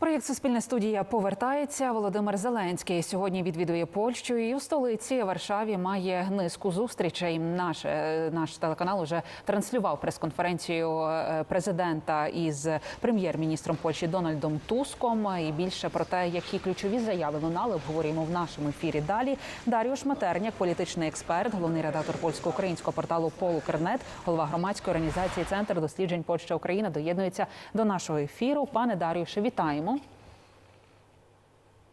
Проєкт Суспільна студія повертається. Володимир Зеленський сьогодні відвідує Польщу і у столиці Варшаві має низку зустрічей. Наш, е, наш телеканал уже транслював прес-конференцію е, президента із прем'єр-міністром Польщі Дональдом Туском. І більше про те, які ключові заяви лунали, обговорюємо в нашому ефірі. Далі Даріуш Матерняк, політичний експерт, головний редактор польсько-українського порталу Полукернет, голова громадської організації Центр досліджень Польща Україна доєднується до нашого ефіру. Пане Даріуше, вітаємо.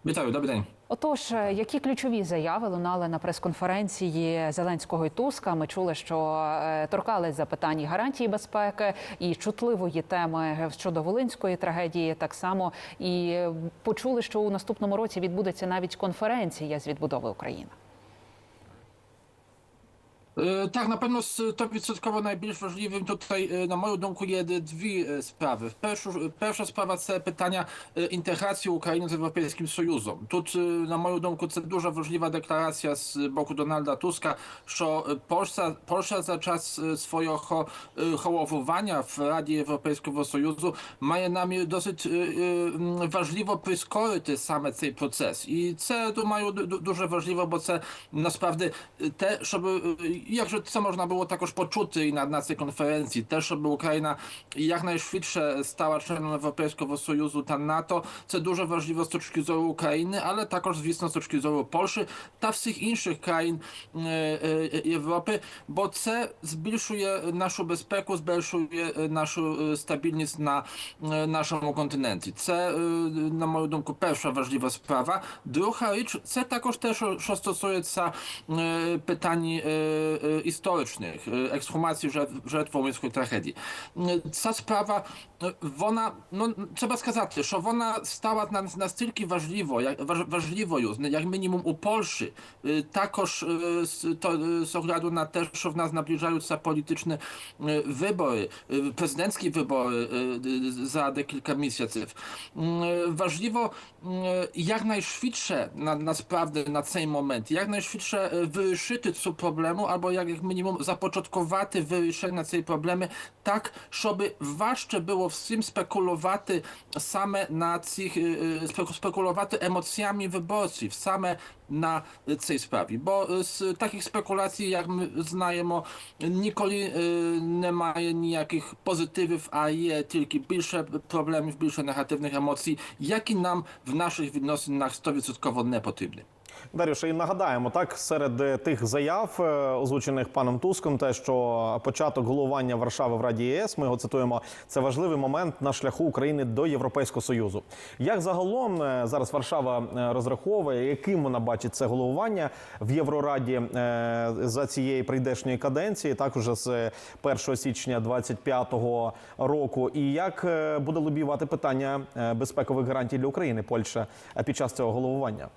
Вітаю, добрий день. Отож, е, які ключові заяви лунали на прес-конференції Зеленського і Туска? Ми чули, що е, торкались запитань і гарантії безпеки і чутливої теми щодо волинської трагедії. Так само і почули, що у наступному році відбудеться навіть конференція з відбудови України. E, tak, na pewno z to odsetkowo najbliższym możliwym tutaj e, na moją domku jest dwie e, sprawy. Pierwsza, sprawa to pytania integracji Ukrainy z Europejskim Sojuzem. Tu na moją domku to duża ważliwa deklaracja z boku Donalda Tuska, że Polska, Polska za czas swojego hołowowania w Radzie Europejskiego Sojuszu ma nami dosyć ważliwo przyskoryty same ten proces. I to mają duże ważliwe, bo to naprawdę te, żeby ду- дуже важливо, бо це насправді е, те, щоб е, як же це можна було також почути і на, на цій конференції, те, щоб Україна якнайшвидше стала членом Європейського Союзу та НАТО, це дуже важливо з точки зору України, але також, звісно, з точки зору Польщі та всіх інших країн е, е, Європи, бо це збільшує нашу безпеку, збільшує е, нашу е, стабільність на е, нашому континенті. Це, е, на мою думку, перша важлива справа. Друга річ, це також те, що, що стосується е, питань е, е, історичних, е, ексхумації жертв, жертв Волинської трагедії. Е, Ця справа, е, вона, ну, треба сказати, що вона стала на- настільки важливо, як, важ, важливою, як мінімум у Польщі, е, також е, з, to, е, з огляду на те, що в нас наближаються polityczne е, wybory, е, prezydenckie wybory e, za kilka miesięcy. Mm, Важливо mm, якнайшвидше на, насправді на цей момент, якнайшвидше е, вирішити цю проблему, або albo jak minimum zapoczątkowaty wyjście na te problemy, tak, żeby ważcze było w tym spekulowaty same na tych, y, y, spekulowaty emocjami wyborców, same na tej sprawie, bo z takich spekulacji, jak my znajemy, nikoli y, nie ma nijakich pozytywów, a je tylko bliższe problemy, bliższe negatywnych emocji, jaki nam w naszych wynosinach 100% nie. Дарюша, і нагадаємо так серед е, тих заяв, е, озвучених паном Туском, те, що початок головування Варшави в Раді ЄС, ми його цитуємо, це важливий момент на шляху України до Європейського союзу. Як загалом е, зараз Варшава розраховує, яким вона бачить це головування в Єврораді за цієї прийдешньої каденції, так уже з 1 січня 25-го року, і як буде лобіювати питання безпекових гарантій для України Польща під час цього головування?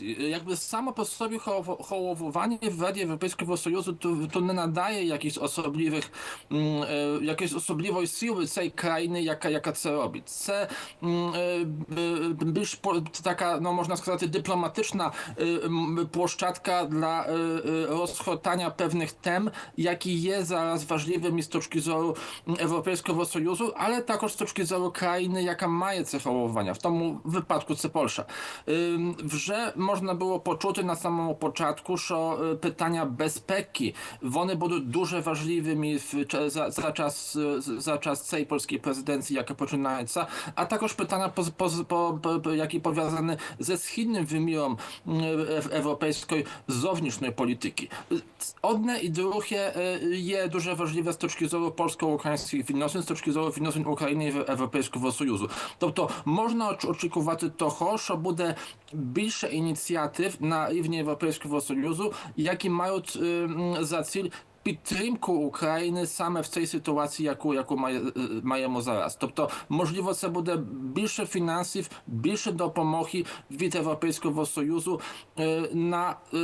Е, Якби само по собі холово- головування в Раді Європейського Союзу то, то не надає якихось особливих м, е, якоїсь особливої сили цієї країни, яка, яка це робить. Це м, е, б- більш по- така, no можна сказати, dyplomatyczna е, м, площадка dla е, е, розхотання певних тем, які є зараз важливими з точки зору м, Європейського Союзу, але також з точки зору країни, яка має це головування. В тому випадку це Польща. Ем, Вже можна було почути на самому початку, що е, питання безпеки вони будуть дуже важливими в ча- за, за час е, за час цієї польської президенції, яка починається, а також питання поз- поз- по, по, по, які пов'язані ze східним виміром м, ев- європейської зовнішньої політики. Одне і друге е, є дуже важливе з точки зору польсько-українських відносин, з точки зору відносин України і Європейського Союзу. Тобто можна оч- очікувати того, що буде більше ініціатив на рівні Європейського Союзу, які мають е, за ціль підтримку України саме в цій ситуації, яку, яку має, е, маємо зараз. Тобто, можливо, це буде більше фінансів, більше допомоги від Європейського Союзу е, на, е,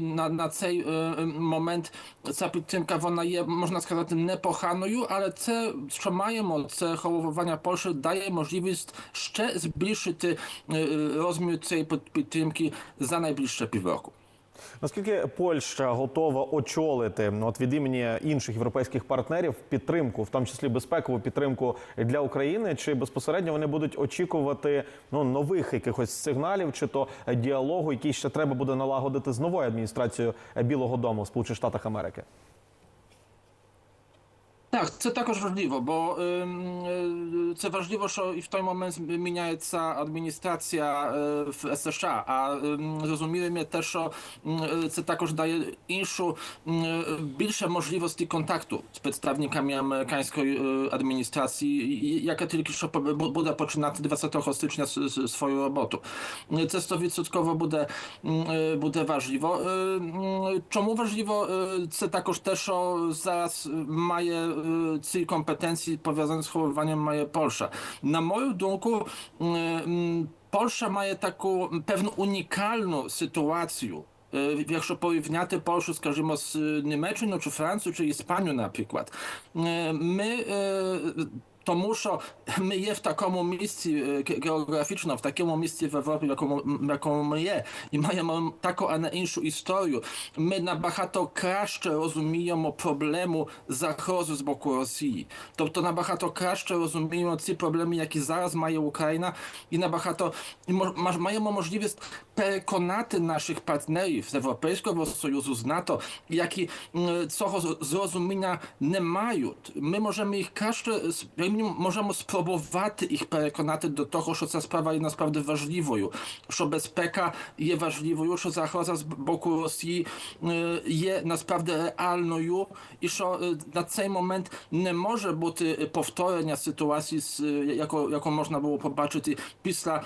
на, на цей е, момент. Ця підтримка вона є, можна сказати, непоганою, але це, що маємо, це головування Польщі дає можливість ще збільшити е, розмір цієї під- підтримки за найближче півроку. Наскільки Польща готова очолити от від імені інших європейських партнерів підтримку, в тому числі безпекову підтримку для України, чи безпосередньо вони будуть очікувати ну нових якихось сигналів, чи то діалогу, який ще треба буде налагодити з новою адміністрацією Білого Дому в Сполучених Штатах Америки? Так, це також важливо, бо ем, е, це важливо, що і в той момент зміняється адміністрація е, в США. А ем, зрозумілим є те, що м, е, це також дає іншу м, е, більше можливості контакту з представниками американської е, адміністрації, і- яка тільки що по- бу- буде починати 20 стycznia с- с- свою роботу. Е, Це 100% буде, м, е, буде важливо. Е, м, Чому важливо? Е, Це також те, що зараз має е, ці компетенції пов'язані з chowaniem має Польща. На мою думку, м, м, Польща має таку певну унікальну ситуацію. Е, Якщо порівняти Польщу, скажімо, з Німеччиною чи Францією чи Іспанією, наприклад, Е, ми to muszą, my je w taką misji e, geograficzną, w taką misji w Europie, jaką, jaką my je i mają taką, a na inszą historię. My na bardzo kraszcze rozumiemy problemu zachodu z boku Rosji. To, to na bardzo kraszcze rozumiemy te problemy, jakie zaraz ma Ukraina i na bardzo ma, mają możliwość przekonać naszych partnerów z Europejskiego Sojuszu, z NATO, jaki mm, co zrozumienia nie mają. My możemy ich każdy, możemy spróbować ich przekonać do tego, że ta sprawa jest naprawdę ważliwa, że bezpieka jest ważliwa, że zachodza z boku Rosji y, jest naprawdę realną i że y, na ten moment nie może być y, powtórzenia sytuacji, jako, jaką można było zobaczyć pisla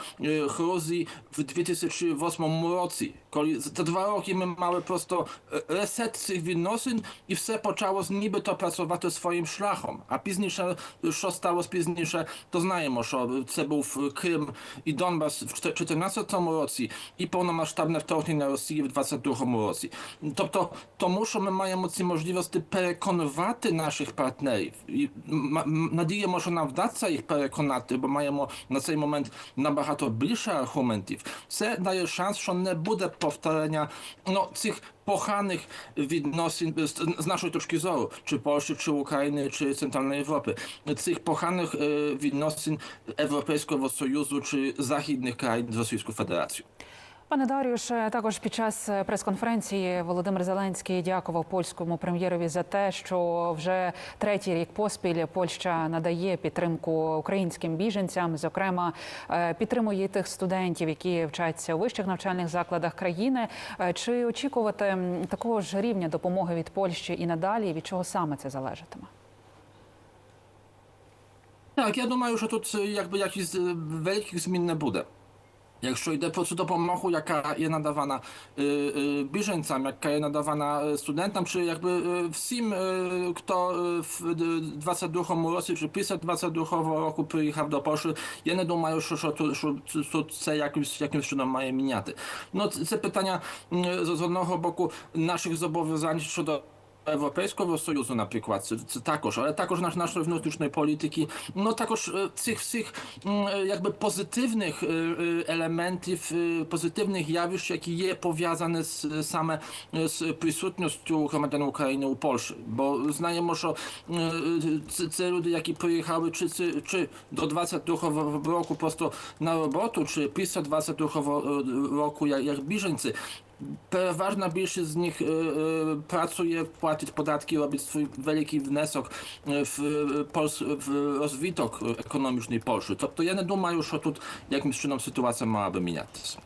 Gruzji w 2008 roku. Koli, te dwa roki my mamy prosto reset tych winosyn i wszystko zaczęło niby to pracować swoim szlachom, a później, że powstało spóźniejsze doznaje to był Krym i Donbas w 14 rocji i pełnomasztabne wtorgnienie Rosji w 20 rocji. To, to, to muszą, my mają mocy możliwość naszych partnerów. Nadzieję, może nam wdaca ich przekonać, bo mają na ten moment nabahato bliższe argumenty. Co daje szansę, że nie będzie powtarzania no, tych pochanych відносин з, з нашої точки зору, чи Польщі, чи України, чи Центральної Європи, цих pochanych е, відносин Європейського Союзу чи західних країн з Російською Федерацією. Пане Дарюш, е, також під час е, прес-конференції Володимир Зеленський дякував польському прем'єрові за те, що вже третій рік поспіль Польща надає підтримку українським біженцям, зокрема е, підтримує тих студентів, які вчаться у вищих навчальних закладах країни. Чи очікувати такого ж рівня допомоги від Польщі і надалі? Від чого саме це залежатиме? Так, я думаю, що тут якби е, великих змін не буде. Якщо йде про цю допомогу, яка є надавана е, е, біженцям, яка є надавана е, студентам, чи якби е, всім, е, хто е, в 22 році чи після 22 року приїхав до Польщі, я не думаю, що, що, тут- що, що це якимось, якимось чином має міняти. Ну, це, це питання м, з з одного боку наших зобов'язань щодо Європейського Союзу, наприклад, це, це також, але також наш, нашої внутрішньої політики, ну також е, цих всіх м, е, якби позитивних е, е, елементів, е, позитивних явищ, які є пов'язані з саме е, з присутністю громадян України у Польщі. Бо знаємо, що е, е, це, це люди, які приїхали чи, чи, чи до 22 року просто на роботу, чи після 22 року як, як біженці, Przeważna większość z nich y, y, pracuje, płacić podatki, robić swój wielki wnesok y, w, Pols w rozwitok ekonomiczny Polski. To, to jedna duma już tu jakimś czynom sytuacja miałaby zmieniać.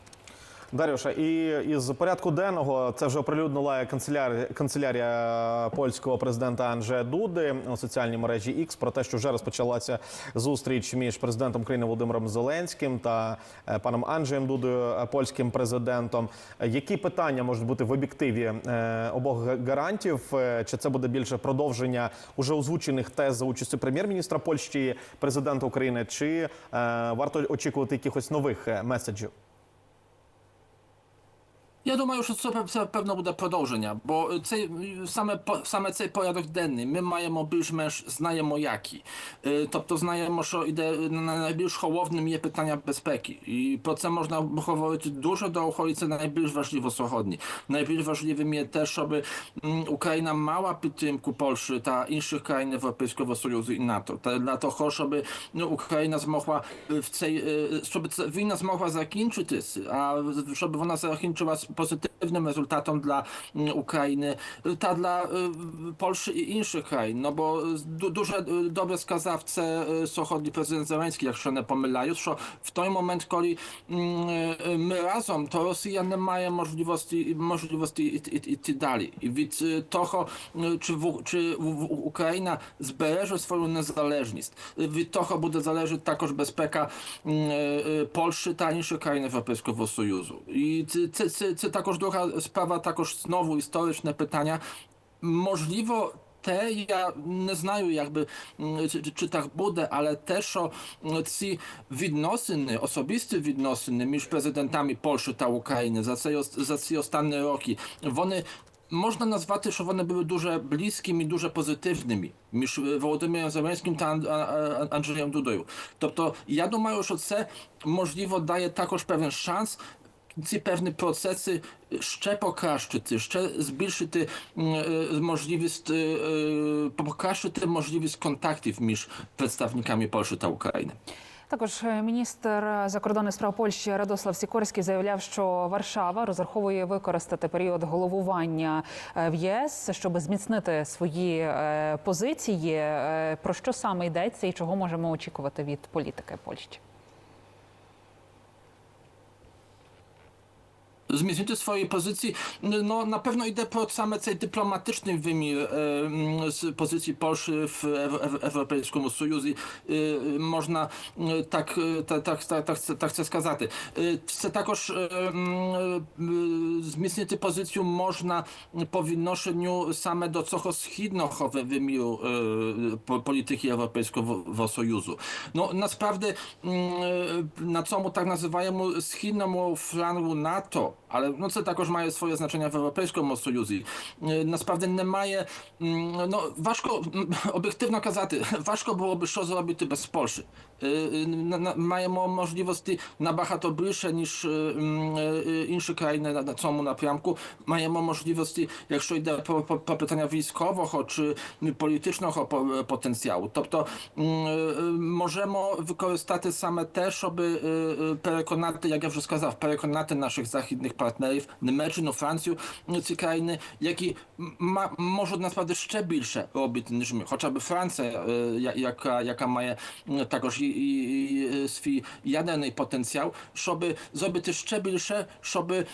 Дарюша, і із порядку денного це вже оприлюднила канцелярія, канцелярія польського президента Анджея Дуди у соціальній мережі X про те, що вже розпочалася зустріч між президентом України Володимиром Зеленським та е, паном Анджеєм Дудою, е, польським президентом. Які питання можуть бути в об'єктиві е, обох гарантів? Чи це буде більше продовження уже озвучених тез за участю прем'єр-міністра Польщі, президента України? Чи варто очікувати якихось нових меседжів? Я думаю, що це, це певно буде продовження, бо цей саме по- саме цей порядок денний ми маємо більш-менш знаємо які. Е, Тобто знаємо, що іде на- найбільш головним є питання безпеки, і про це можна говорити дуже довго, і це найбільш важливо сьогодні. Найбільш важливим є те, щоб м, Україна мала підтримку Польщі та інших країн Європейського Союзу і НАТО. Та для того, щоб ну, Україна змогла е, в цей е, щоб ця війна змогла закінчитись, а щоб вона закінчила pozytywnym rezultatom dla mm, Ukrainy, ta dla y, Polszy i innych krajów, no bo du duże, y, dobre skazawce y, są chodzi prezydent Zeleński, jak się one pomylają, że w ten moment, kiedy mm, my razem, to Rosja nie ma możliwości, możliwości i, i, i, tak dalej. I więc to, czy, w, czy w Ukraina zbereże swoją niezależność, więc to będzie zależeć także bezpieka mm, Polszy, ta niż Ukrainy Europejskiego Sojuszu. I ty, безпека м, е, е, Польщі та інших країн Європейського Союзу. І це, це, це, це також друга справа, також знову історичне питання. Можливо, те, я не знаю, якби м, чи, чи- чи так буде, але те, що м, ці відносини, особисті відносини між президентами Польщі та України за ці, ос- за ці останні роки, вони. Можна назвати, що вони були дуже близькими, дуже позитивними між е, Володимиром Зеленським та Ан- а- а- Анджеєм Дудою. Тобто, я думаю, що це можливо дає також певний шанс ці певні процеси ще покращити, ще збільшити е, можливість е, е, покращити можливість контактів між представниками Польщі та України. Також міністр закордонних справ Польщі Радослав Сікорський заявляв, що Варшава розраховує використати період головування в ЄС, щоб зміцнити свої позиції. Про що саме йдеться і чого можемо очікувати від політики Польщі? zmienienie swojej pozycji. No na pewno idę pod same cel dyplomatyczny wymiar e, mm, z pozycji Polszy w Europejskim Sojuszu. E, można e, tak, tak, tak, tak, tak, tak chcę skazać. Chcę także mm, zmienić pozycję można po wynoszeniu same do coho schidnochowe wymiu polityki Europejskiego Sojuszu. No naprawdę mm, na co mu tak nazywają, z Chiną flangu NATO Ну, насправді м, е, на цьому так називаємо східному флангу НАТО, але ну, це також має своє значення в Європейському Союзі. Е, Насправді немає, м, ну, важко, м, об'єктивно казати, важко було б що зробити без Польщі. Е, е, на- на- Маємо можливості набагато більше, ніж е, м, е, інші країни на- на цьому напрямку. Маємо можливості, якщо йде про, про, про питання військового чи політичного по- потенціалу. Тобто м, е, можемо використати саме те, щоб е, е, переконати, як я вже сказав, переконати наших західних партнерів, Німеччину, Францію, м, ці країни, які ма, можуть насправді ще більше робити, ніж ми. Хоча б Франція, е, я- яка, яка має м, також і, і, і свій ядерний потенціал, щоб зробити ще більше, щоб м,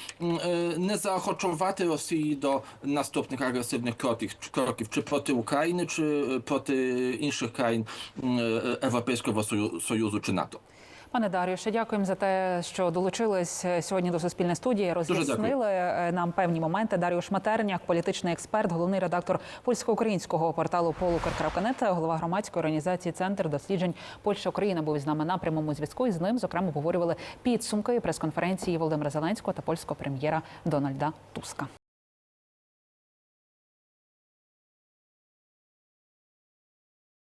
е, не заохочувати Росії до наступних агресивних кроків, кроків чи проти України, чи е, проти інших країн м, е, Європейського Сою- Союзу чи НАТО. Пане Дарюше, дякуємо за те, що долучились е, сьогодні до суспільної студії. Роз'яснили е, нам певні моменти. Даріуш Матерняк, політичний експерт, головний редактор польсько-українського порталу Полукар.нет, голова громадської організації Центр досліджень Польща Україна був із нами на прямому зв'язку. І з ним зокрема обговорювали підсумки прес-конференції Володимира Зеленського та польського прем'єра Дональда Туска.